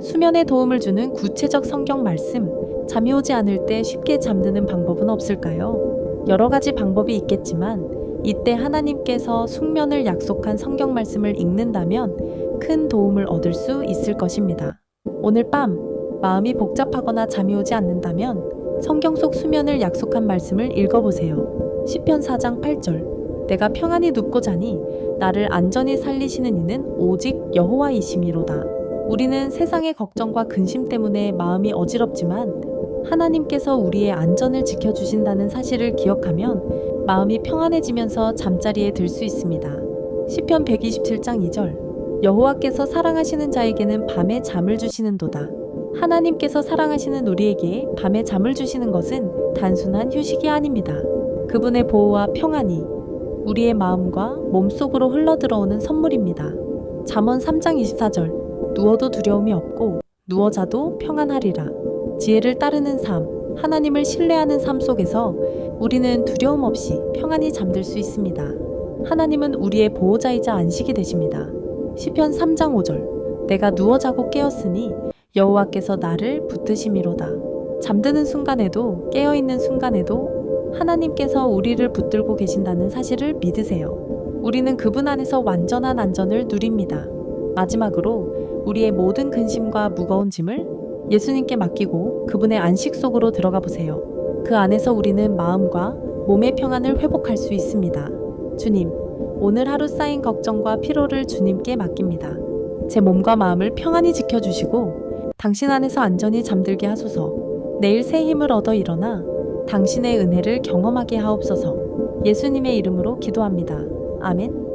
수면에 도움을 주는 구체적 성경 말씀, 잠이 오지 않을 때 쉽게 잠드는 방법은 없을까요? 여러 가지 방법이 있겠지만 이때 하나님께서 숙면을 약속한 성경 말씀을 읽는다면 큰 도움을 얻을 수 있을 것입니다. 오늘 밤 마음이 복잡하거나 잠이 오지 않는다면 성경 속 수면을 약속한 말씀을 읽어보세요. 시편 4장 8절 내가 평안히 눕고 자니 나를 안전히 살리시는 이는 오직 여호와이심이로다. 우리는 세상의 걱정과 근심 때문에 마음이 어지럽지만 하나님께서 우리의 안전을 지켜주신다는 사실을 기억하면 마음이 평안해지면서 잠자리에 들 수 있습니다. 시편 127장 2절 여호와께서 사랑하시는 자에게는 밤에 잠을 주시는도다. 하나님께서 사랑하시는 우리에게 밤에 잠을 주시는 것은 단순한 휴식이 아닙니다. 그분의 보호와 평안이 우리의 마음과 몸속으로 흘러들어오는 선물입니다. 잠언 3장 24절 누워도 두려움이 없고 누워 자도 평안하리라. 지혜를 따르는 삶, 하나님을 신뢰하는 삶 속에서 우리는 두려움 없이 평안히 잠들 수 있습니다. 하나님은 우리의 보호자이자 안식이 되십니다. 시편 3장 5절 내가 누워 자고 깨었으니 여호와께서 나를 붙드심이로다. 잠드는 순간에도 깨어 있는 순간에도 하나님께서 우리를 붙들고 계신다는 사실을 믿으세요. 우리는 그분 안에서 완전한 안전을 누립니다. 마지막으로 우리의 모든 근심과 무거운 짐을 예수님께 맡기고 그분의 안식 속으로 들어가 보세요. 그 안에서 우리는 마음과 몸의 평안을 회복할 수 있습니다. 주님, 오늘 하루 쌓인 걱정과 피로를 주님께 맡깁니다. 제 몸과 마음을 평안히 지켜주시고 당신 안에서 안전히 잠들게 하소서. 내일 새 힘을 얻어 일어나 당신의 은혜를 경험하게 하옵소서. 예수님의 이름으로 기도합니다. 아멘.